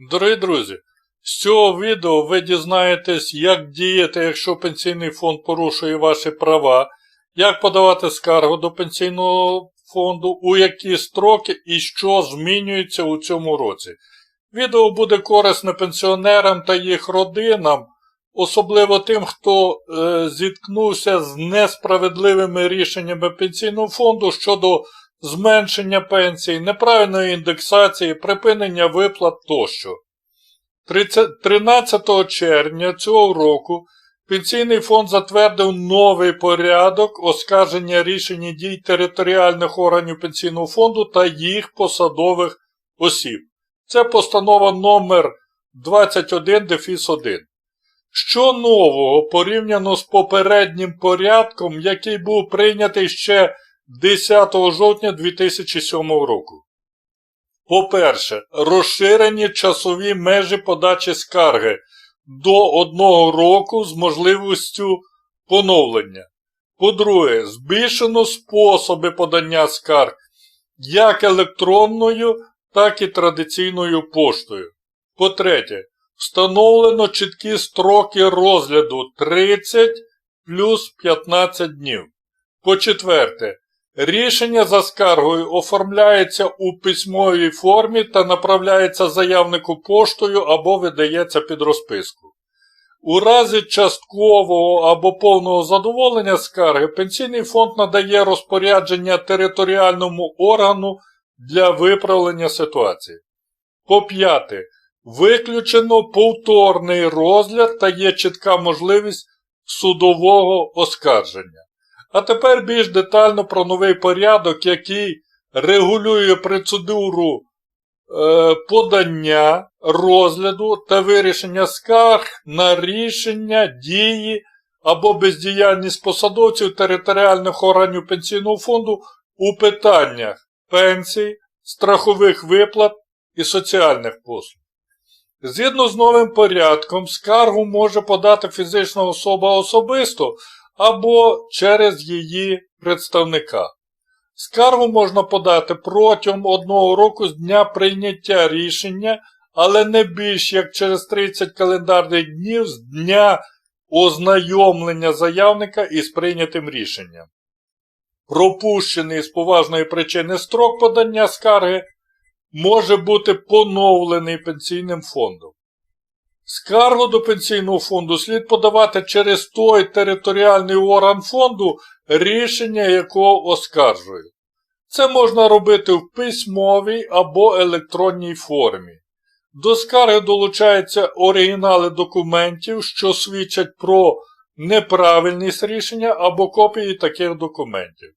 Дорогі друзі, з цього відео ви дізнаєтесь, як діяти, якщо пенсійний фонд порушує ваші права, як подавати скаргу до пенсійного фонду, у які строки і що змінюється у цьому році. Відео буде корисне пенсіонерам та їх родинам, особливо тим, хто е, зіткнувся з несправедливими рішеннями пенсійного фонду щодо зменшення пенсій, неправильної індексації, припинення виплат тощо. 13 червня цього року Пенсійний фонд затвердив новий порядок оскарження рішень і дій територіальних органів пенсійного фонду та їх посадових осіб. Це постанова номер 21 дефіс 1. Що нового порівняно з попереднім порядком, який був прийнятий ще 10 жовтня 2007 року? По-перше, розширені часові межі подачі скарги до одного року з можливістю поновлення. По-друге, збільшено способи подання скарг як електронною, так і традиційною поштою. По-третє, встановлено чіткі строки розгляду 30 плюс 15 днів. По-четверте, рішення за скаргою оформляється у письмовій формі та направляється заявнику поштою або видається під розписку. У разі часткового або повного задоволення скарги Пенсійний фонд надає розпорядження територіальному органу для виправлення ситуації. По п'яте, виключено повторний розгляд та є чітка можливість судового оскарження. А тепер більш детально про новий порядок, який регулює процедуру е, подання, розгляду та вирішення скарг на рішення, дії або бездіяльність посадовців територіальних органів пенсійного фонду у питаннях пенсій, страхових виплат і соціальних послуг. Згідно з новим порядком, скаргу може подати фізична особа особисто або через її представника. Скаргу можна подати протягом одного року з дня прийняття рішення, але не більш як через 30 календарних днів з дня ознайомлення заявника із прийнятим рішенням. Пропущений з поважної причини строк подання скарги може бути поновлений пенсійним фондом. Скаргу до пенсійного фонду слід подавати через той територіальний орган фонду, рішення якого оскаржують. Це можна робити в письмовій або електронній формі. До скарги долучаються оригінали документів, що свідчать про неправильність рішення або копії таких документів.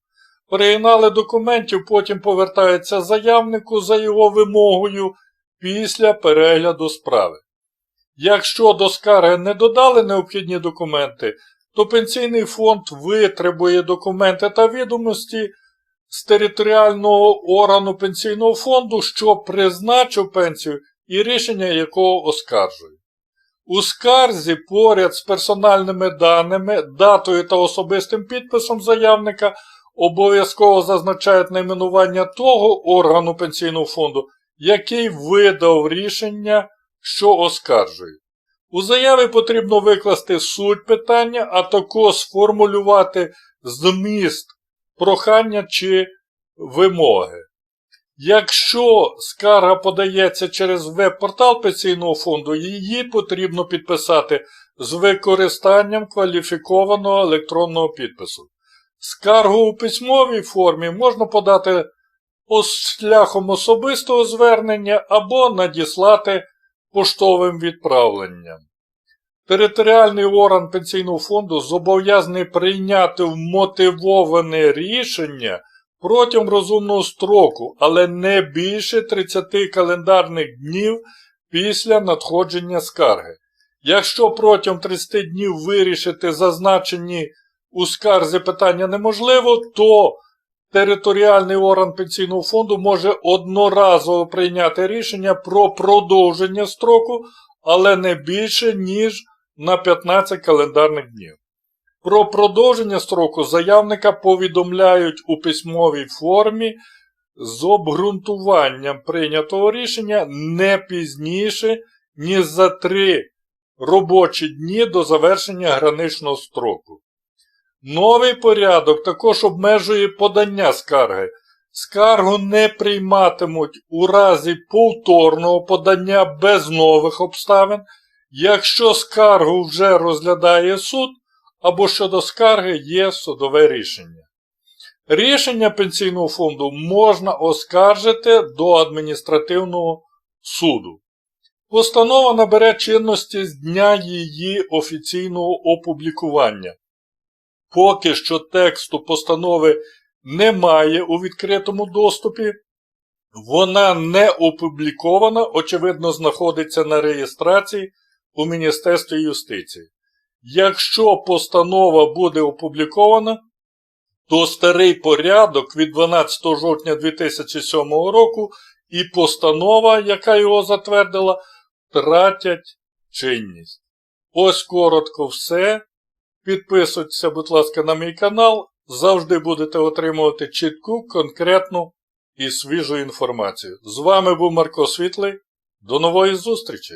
Оригінали документів потім повертаються заявнику за його вимогою після перегляду справи. Якщо до скарги не додали необхідні документи, то пенсійний фонд витребує документи та відомості з територіального органу пенсійного фонду, що призначив пенсію і рішення якого оскаржує. У скарзі поряд з персональними даними, датою та особистим підписом заявника обов'язково зазначають найменування того органу пенсійного фонду, який видав рішення що оскаржують. У заяві потрібно викласти суть питання, а також сформулювати зміст прохання чи вимоги. Якщо скарга подається через веб-портал пенсійного фонду, її потрібно підписати з використанням кваліфікованого електронного підпису. Скаргу у письмовій формі можна подати шляхом особистого звернення або надіслати поштовим відправленням. Територіальний орган пенсійного фонду зобов'язаний прийняти вмотивоване рішення протягом розумного строку, але не більше 30 календарних днів після надходження скарги. Якщо протягом 30 днів вирішити зазначені у скарзі питання неможливо, то територіальний орган пенсійного фонду може одноразово прийняти рішення про продовження строку, але не більше, ніж на 15 календарних днів. Про продовження строку заявника повідомляють у письмовій формі з обґрунтуванням прийнятого рішення не пізніше, ніж за три робочі дні до завершення граничного строку. Новий порядок також обмежує подання скарги. Скаргу не прийматимуть у разі повторного подання без нових обставин, якщо скаргу вже розглядає суд або щодо скарги є судове рішення. Рішення пенсійного фонду можна оскаржити до адміністративного суду. Постанова набере чинності з дня її офіційного опублікування. Поки що тексту постанови немає у відкритому доступі, вона не опублікована, очевидно, знаходиться на реєстрації у Міністерстві юстиції. Якщо постанова буде опублікована, то старий порядок від 12 жовтня 2007 року і постанова, яка його затвердила, втратять чинність. Ось коротко все. Підписуйтеся, будь ласка, на мій канал. Завжди будете отримувати чітку, конкретну і свіжу інформацію. З вами був Марко Світлий. До нової зустрічі!